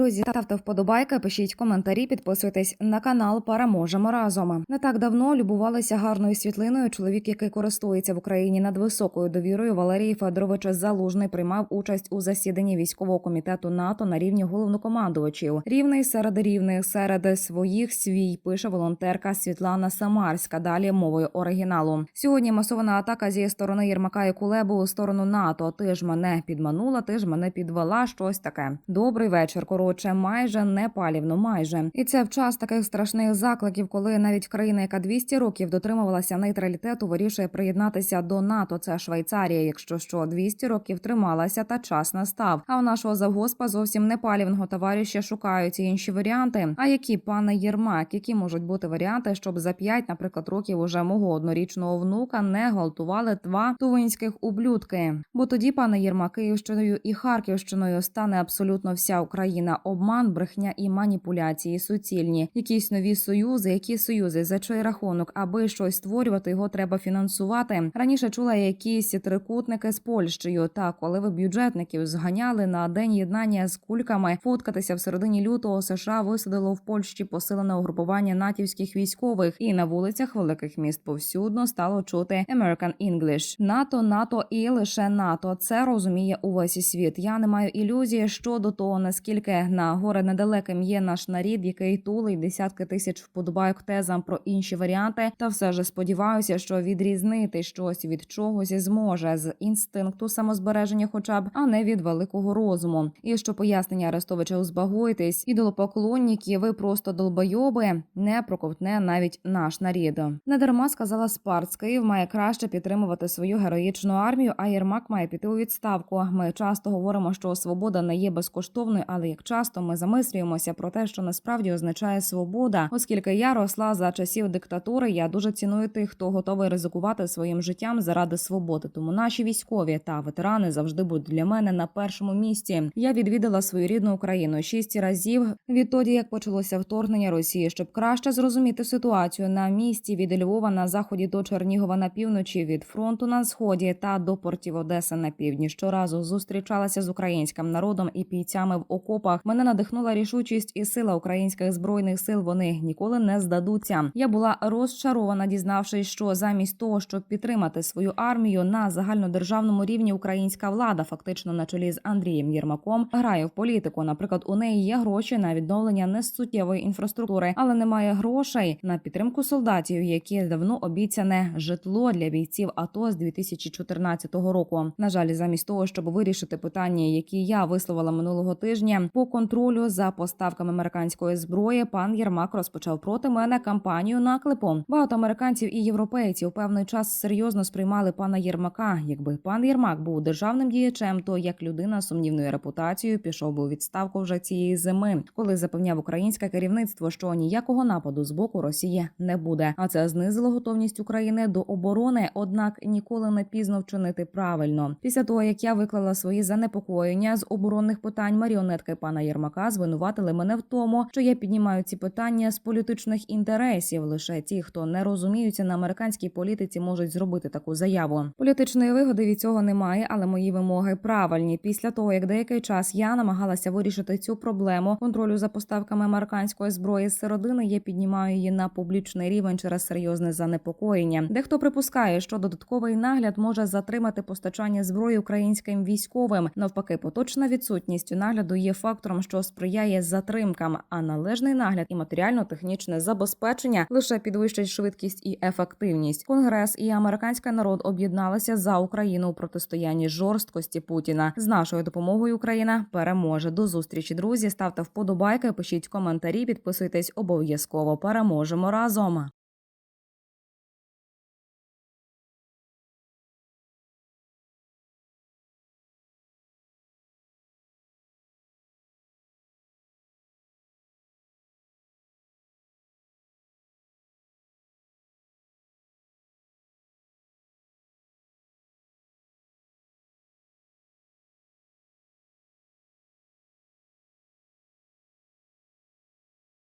Друзі, ставте вподобайки, пишіть коментарі, підписуйтесь на канал. Переможемо разом. Не так давно любувалися гарною світлиною. Чоловік, який користується в Україні над високою довірою, Валерій Федорович Залужний приймав участь у засіданні військового комітету НАТО на рівні головнокомандувачів. Рівний серед рівних серед своїх свій пише волонтерка Світлана Самарська. Далі мовою оригіналу. Сьогодні масована атака зі сторони Єрмака і Кулебу у сторону НАТО. Ти ж мене підманула, ти ж мене підвела. Щось таке. Добрий вечір. Коротше, майже не палівно, майже і це в час таких страшних закликів, коли навіть країна, яка 200 років дотримувалася нейтралітету, вирішує приєднатися до НАТО. Це Швейцарія. Якщо що 200 років трималася, та час настав. А у нашого завгоспа зовсім не палівного товариша шукають інші варіанти. А які пане Єрмак, які можуть бути варіанти, щоб за 5, наприклад, років уже мого однорічного внука не гвалтували два тувинських ублюдки? Бо тоді, пане Єрмак, Київщиною і Харківщиною стане абсолютно вся Україна. Обман, брехня і маніпуляції суцільні. Якісь нові союзи, які союзи за чий рахунок, аби щось створювати, його треба фінансувати. Раніше чула якісь трикутники з Польщею. Та коли ви бюджетників зганяли на день єднання з кульками, фоткатися в середині лютого США висадило в Польщі посилене угрупування натівських військових, і на вулицях великих міст повсюдно стало чути American English. НАТО, НАТО і лише НАТО. Це розуміє увесь світ. Я не маю ілюзії щодо того, наскільки на горе недалеким є наш нарід, який тулить десятки тисяч вподобайок тезам про інші варіанти. Та все ж сподіваюся, що відрізнити щось від чогось зможе з інстинкту самозбереження, хоча б а не від великого розуму. І що пояснення Арестовича узбагоїтесь, ідолопоклонники, ви просто долбойоби, не проковтне навіть наш нарід. Не дарма сказала Спарц, Київ має краще підтримувати свою героїчну армію, а Єрмак має піти у відставку. Ми часто говоримо, що свобода не є безкоштовною, але як часто ми замислюємося про те, що насправді означає свобода, оскільки я росла за часів диктатури, я дуже ціную тих, хто готовий ризикувати своїм життям заради свободи. Тому наші військові та ветерани завжди будуть для мене на першому місці. Я відвідала свою рідну Україну шість разів відтоді, як почалося вторгнення Росії, щоб краще зрозуміти ситуацію на місці від Львова на заході до Чернігова на півночі, від фронту на сході та до портів Одеси на півдні. Щоразу зустрічалася з українським народом і бійцями в окопах. Мене надихнула рішучість і сила українських збройних сил. Вони ніколи не здадуться. Я була розчарована, дізнавшись, що замість того, щоб підтримати свою армію на загальнодержавному рівні, українська влада, фактично на чолі з Андрієм Єрмаком, грає в політику. Наприклад, у неї є гроші на відновлення несуттєвої інфраструктури, але немає грошей на підтримку солдатів, які давно обіцяне житло для бійців АТО з 2014 року. На жаль, замість того, щоб вирішити питання, які я висловила минулого тижня, по контролю за поставками американської зброї, пан Єрмак розпочав проти мене кампанію наклепу. Багато американців і європейців певний час серйозно сприймали пана Єрмака. Якби пан Єрмак був державним діячем, то як людина з сумнівною репутацією пішов би у відставку вже цієї зими, коли запевняв українське керівництво, що ніякого нападу з боку Росії не буде. А це знизило готовність України до оборони, однак ніколи не пізно вчинити правильно. Після того як я виклала свої занепокоєння з оборонних питань, маріонетки пана Єрмака звинуватили мене в тому, що я піднімаю ці питання з політичних інтересів. Лише ті, хто не розуміються на американській політиці, можуть зробити таку заяву. Політичної вигоди від цього немає, але мої вимоги правильні. Після того як деякий час я намагалася вирішити цю проблему контролю за поставками американської зброї з середини, я піднімаю її на публічний рівень через серйозне занепокоєння. Дехто припускає, що додатковий нагляд може затримати постачання зброї українським військовим. Навпаки, поточна відсутність нагляду є фактором, що сприяє затримкам, а належний нагляд і матеріально-технічне забезпечення лише підвищать швидкість і ефективність. Конгрес і американський народ об'єдналися за Україну у протистоянні жорсткості Путіна. З нашою допомогою Україна переможе. До зустрічі, друзі. Ставте вподобайки, пишіть коментарі, підписуйтесь обов'язково. Переможемо разом.